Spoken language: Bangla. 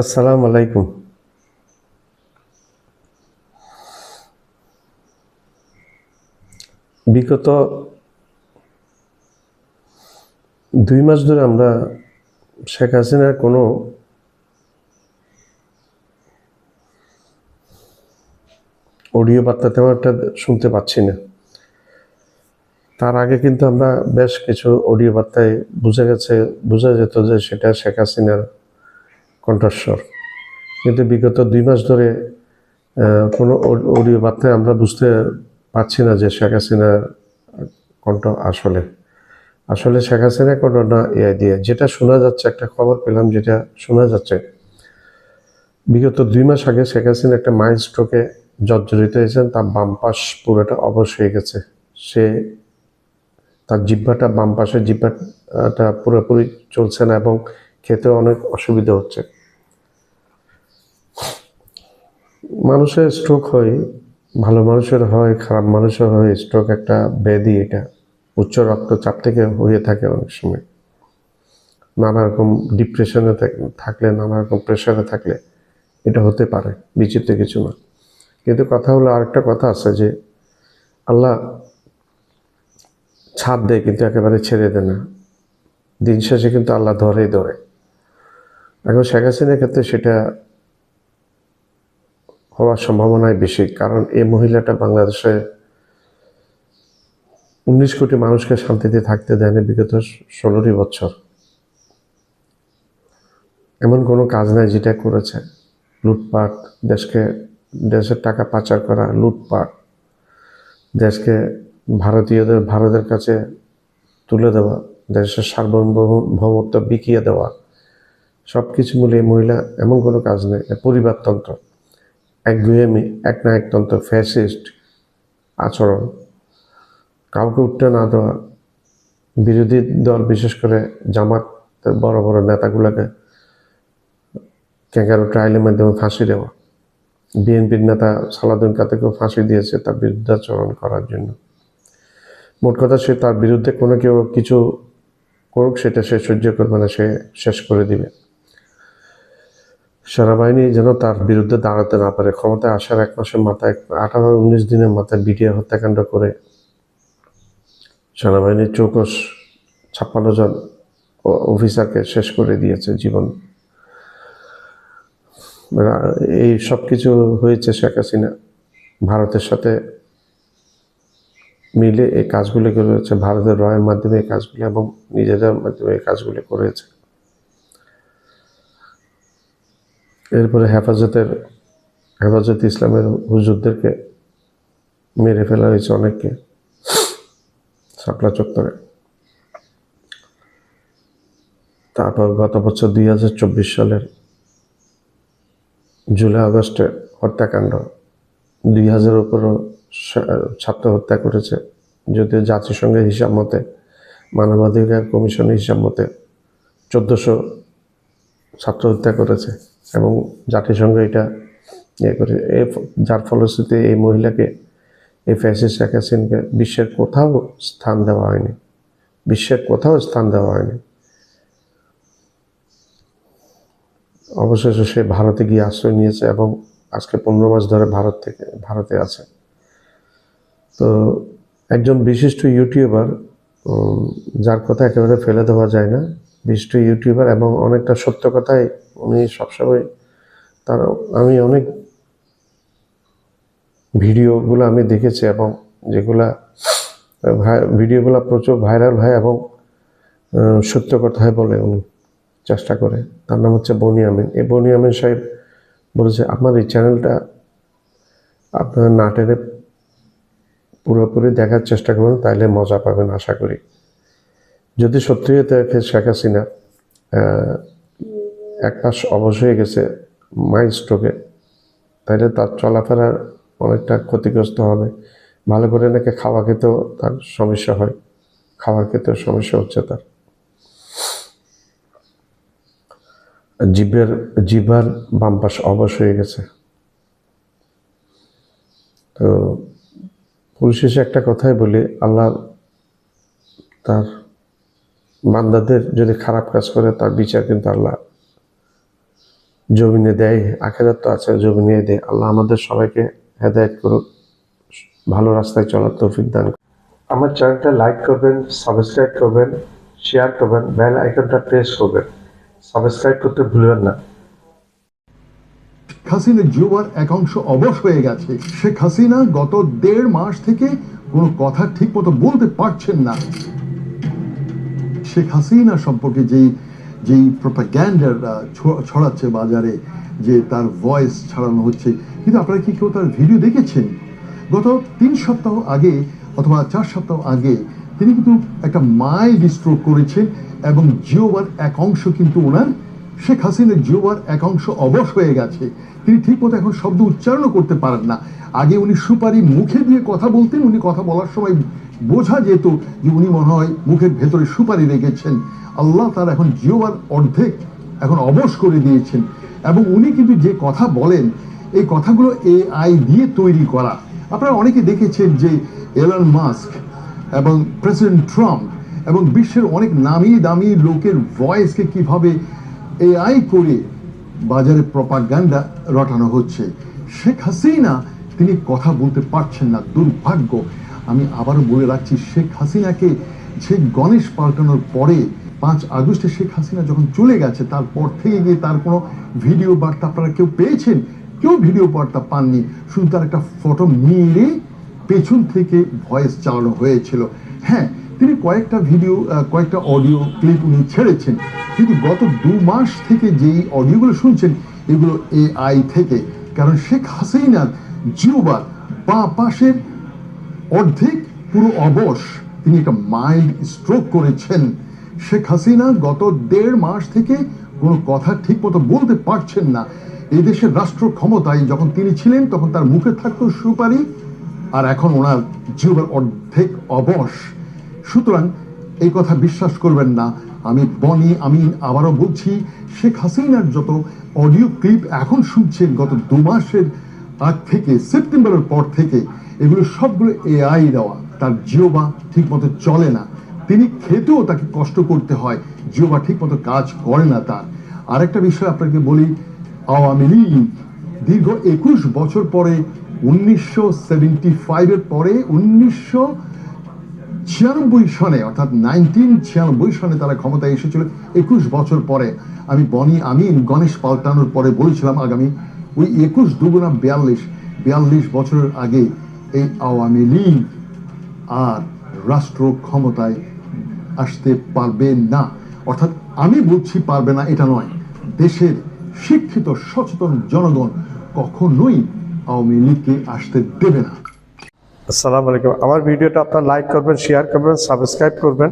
আসসালামু আলাইকুম। বিগত দুই মাস ধরে আমরা শেখ হাসিনার কোনো অডিও বার্তা তেমন একটা শুনতে পাচ্ছি না। তার আগে কিন্তু আমরা বেশ কিছু অডিও বার্তায় বোঝা গেছে, বোঝা যেত যে সেটা শেখ হাসিনার কণ্ঠস্বর। কিন্তু বিগত দুই মাস ধরে কোনো অডিও বার্তায় আমরা বুঝতে পারছি না যে শেখ হাসিনার কণ্ঠ আসলে। আসলে শেখ হাসিনার কণ্ঠ না এআই দিয়ে। যেটা শোনা যাচ্ছে, একটা খবর পেলাম যেটা শোনা যাচ্ছে, বিগত দুই মাস আগে শেখ হাসিনা একটা মাইন্ড স্ট্রোকে জর্জরিত হয়েছেন, তার বাম পাশ পুরোটা অবশ হয়ে গেছে। সে তার জিব্বাটা বাম পাশের জিব্বাটা পুরোপুরি চলছে না এবং খেতে অনেক অসুবিধা হচ্ছে। মানুষের স্ট্রোক হয়, ভালো মানুষের হয়, খারাপ মানুষের হয় স্ট্রোক একটা ব্যাধি এটা। উচ্চ রক্তচাপ থেকে হয়ে থাকে অনেক সময়। নানা রকম ডিপ্রেশনে থাকলে, নানা রকম প্রেশারে থাকলে এটা হতে পারে, বিচিত্র কিছু না। কিন্তু কথা হলো আরেকটা কথা আছে যে, আল্লাহ ছাপ দেয় কিন্তু একেবারে ছেড়ে দেয় না। দিন শেষে কিন্তু আল্লাহ ধরেই ধরে। এখন শেখ হাসিনার ক্ষেত্রে সেটা হওয়ার সম্ভাবনাই বেশি, কারণ এই মহিলাটা বাংলাদেশে উনিশ কোটি মানুষকে শান্তিতে থাকতে দেয়নি বিগত ষোলোটি বছর। এমন কোনো কাজ নাই যেটা করেছে। লুটপাট, দেশকে, দেশের টাকা পাচার করা, লুটপাট, দেশকে ভারতীয়দের, ভারতের কাছে তুলে দেওয়া, দেশের সার্বভৌমত্ব বিকিয়ে দেওয়া সব কিছু মিলিয়ে মহিলা এমন কোনো কাজ নেই। পরিবারতন্ত্র। একগুয়েমি এক না একতন্ত্র ফ্যাসিস্ট আচরণ। কাউকে উঠতে না দেওয়া, বিরোধী দল বিশেষ করে জামাত, বড় বড় নেতাগুলোকে ক্যাঙ্গারু ট্রায়ালের মাধ্যমে ফাঁসি দেওয়া। বিএনপির নেতা সালাউদ্দিন কাদেরকেও ফাঁসি দিয়েছে তার বিরুদ্ধাচরণ করার জন্য। মোট কথা সে তার বিরুদ্ধে কোনো কেউ কিছু করুক, সেটা সে সহ্য করবে না, সে শেষ করে দিবে। সেনাবাহিনী যেন তার বিরুদ্ধে দাঁড়াতে না পারে। ক্ষমতায় আসার এক মাসের মাথায় আঠারো উনিশ দিনের মাথায় বিডিআর হত্যাকাণ্ড করে সেনাবাহিনীর চৌকস ছাপ্পান্ন জন অফিসারকে শেষ করে দিয়েছে জীবন। এই সব কিছু হয়েছে শেখ হাসিনা ভারতের সাথে মিলে এই কাজগুলি করেছে। ভারতের রয়ের মাধ্যমে এই কাজগুলি এবং নিজেদের মাধ্যমে এই কাজগুলি করেছে। এরপরে হেফাজতের, হেফাজত ইসলামের হুজুরদেরকে মেরে ফেলা হয়েছে অনেককে। শাপলা চত্বরে। তারপর গত বছর দুই হাজার চব্বিশ সালের জুলাই আগস্টে হত্যাকাণ্ড। দুই হাজার উপরও ছাত্র হত্যা করেছে। যদিও জাতিসংঘের হিসাব মতে, মানবাধিকার কমিশনের হিসাব মতে চোদ্দোশো ছাত্র হত্যা করেছে এবং জাতিসংঘ এটা ইয়ে করে। যার ফলশ্রুতিতে এই মহিলাকে, এই ফ্যাসিস শেখ হাসিনকে বিশ্বের কোথাও স্থান দেওয়া হয়নি। বিশ্বের কোথাও স্থান দেওয়া হয়নি। অবশেষে সে ভারতে গিয়ে আশ্রয় নিয়েছে এবং আজকে পনেরো মাস ধরে ভারত থেকে, ভারতে আছে। তো একজন বিশিষ্ট ইউটিউবার যার কথা একেবারে ফেলে দেওয়া যায় না বিশিষ্ট ইউটিউবার এবং অনেকটা সত্য কথাই উনি সবসময় তার, আমি অনেক ভিডিওগুলো আমি দেখেছি এবং যেগুলা, ভাই- ভিডিওগুলো প্রচুর ভাইরাল হয় এবং সত্য কথাই বলে উনি, চেষ্টা করে। তার নাম হচ্ছে বনি আমিন। এই বনি আমিন সাহেব বলেছে, আমার এই চ্যানেলটা আপনার না টেনে পুরোপুরি দেখার চেষ্টা করবেন তাইলে মজা পাবেন, আশা করি। যদি সত্যি থাকে শেখ হাসিনা এক পাশ অবশ হয়ে গেছে মাইন্ড স্ট্রোকে, তাইলে তার চলাফেরার অনেকটা ক্ষতিগ্রস্ত হবে। ভালো করে নাকি খাওয়া খেতেও তার সমস্যা হয়, খাওয়ার ক্ষেত্রেও সমস্যা হচ্ছে তার। জিভের জিভার বাম পাশ অবশ হয়ে গেছে। তো পরিশেষে একটা কথাই বলি, আল্লাহ তার বান্দাদের যদি খারাপ কাজ করে, তার বিচার কিন্তু আল্লাহ জমিনে দেয়, আখেরাত তো আছে জমিনে দেয়। আল্লাহ আমাদের সবাইকে হেদায়ত করুক, ভালো রাস্তায় চলার তৌফিক দান আমার চ্যানেলটা লাইক করবেন, সাবস্ক্রাইব করবেন, শেয়ার করবেন, বেল আইকনটা প্রেস করবেন। সাবস্ক্রাইব করতে ভুলবেন না। হাসিনা জুবার একাংশ অবশ হয়ে গেছে। শেখ হাসিনা গত দেড় মাস থেকে কোনো কথা ঠিক মতো বলতে পারছেন না। শেখ হাসিনা সম্পর্কে যেই যেই প্রোপাগ্যান্ডার ছড়াচ্ছে বাজারে, যে তার ভয়েস ছড়ানো হচ্ছে, কিন্তু আপনারা কি কেউ তার ভিডিও দেখেছেন? গত তিন সপ্তাহ আগে অথবা চার সপ্তাহ আগে তিনি কিন্তু একটা মাইল্ড স্ট্রোক করেছেন এবং জিওবার এক অংশ কিন্তু ওনার, শেখ হাসিনার জিওবার এক অংশ অবশ হয়ে গেছে। তিনি ঠিকমতো এখন শব্দ উচ্চারণ করতে পারেন না। আগে উনি সুপারি মুখে দিয়ে কথা বলতেন, উনি কথা বলার সময় বোঝা যেত যে উনি মনে হয় মুখের ভেতরে সুপারি রেখেছেন। আল্লাহ তার এখন জিওবার অর্ধেক এখন অবশ করে দিয়েছেন। এবং উনি কিন্তু যে কথা বলেন, এই কথাগুলো এআই দিয়ে তৈরি করা। আপনারা অনেকে দেখেছেন যে এলন মাস্ক এবং প্রেসিডেন্ট ট্রাম্প এবং বিশ্বের অনেক নামি দামি লোকের ভয়েসকে কীভাবে এ এআই করে বাজারে প্রপাগান্ডা রটানো হচ্ছে। শেখ হাসিনা তিনি কথা বলতে পারছেন না, দুর্ভাগ্য। আমি আবারও বলে রাখছি, শেখ হাসিনাকে যে গণেশ পাল্টানোর পরে পাঁচ আগস্টে শেখ হাসিনা যখন চলে গেছে, তারপর থেকে গিয়ে তার কোনো ভিডিও বার্তা আপনারা কেউ পেয়েছেন? কেউ ভিডিও বার্তা পাননি। শুধু তার একটা ফটো মেরে পেছন থেকে ভয়েস চালানো হয়েছিল। হ্যাঁ তিনি কয়েকটা ভিডিও কয়েকটা অডিও ক্লিপ উনি ছেড়েছেন। কিন্তু গত দু মাস থেকে যেই অডিওগুলো শুনছেন, এগুলো এআই থেকে। কারণ শেখ হাসিনার জিওবার বা পাশের অর্ধেক পুরো অবশ তিনি একটা মাইল্ড স্ট্রোক করেছেন। শেখ হাসিনা গত দেড় মাস থেকে কোনো কথা ঠিকমতো বলতে পারছেন না। এই দেশের রাষ্ট্র ক্ষমতায় যখন তিনি ছিলেন, তখন তার মুখে থাকতো সুপারি, আর এখন ওনার জীবন অর্ধেক অবশ। সুতরাং এই কথা বিশ্বাস করবেন না। আমি বনি আমি আবারও বলছি, শেখ হাসিনার যত অডিও ক্লিপ এখন শুনছেন, গত দু মাসের আগ থেকে, সেপ্টেম্বরের পর থেকে এগুলো সবগুলো এআই দেওয়া। তার জিওবা ঠিক মতো চলে না। তিনি খেতেও তাকে কষ্ট করতে হয়। জিওবা ঠিক মতো কাজ করে না তার। আরেকটা বিষয় আপনাকে বলি, আওয়ামী লীগ দীর্ঘ একুশ বছর পরে, উনিশশো সেভেন্টি ফাইভের পরে, উনিশশো ছিয়ানব্বই সনে, অর্থাৎ নাইনটিন ছিয়ানব্বই সনে তারা ক্ষমতায় এসেছিল, একুশ বছর পরে। আমি বনি আমিন গণেশ পাল্টানোর পরে বলেছিলাম আগামী ওই একুশ দুগুণা বিয়াল্লিশ বিয়াল্লিশ বছরের আগে এই আওয়ামী লীগ আর রাষ্ট্র ক্ষমতায় আসতে পারবে না। অর্থাৎ আমি বলছি পারবে না, এটা নয়। দেশের শিক্ষিত, সচেতন জনগণ কখনোই আওয়ামী লীগকে আসতে দেবে না। আসসালামু আলাইকুম। আমার ভিডিওটা আপনার লাইক করবেন শেয়ার করবেন সাবস্ক্রাইব করবেন।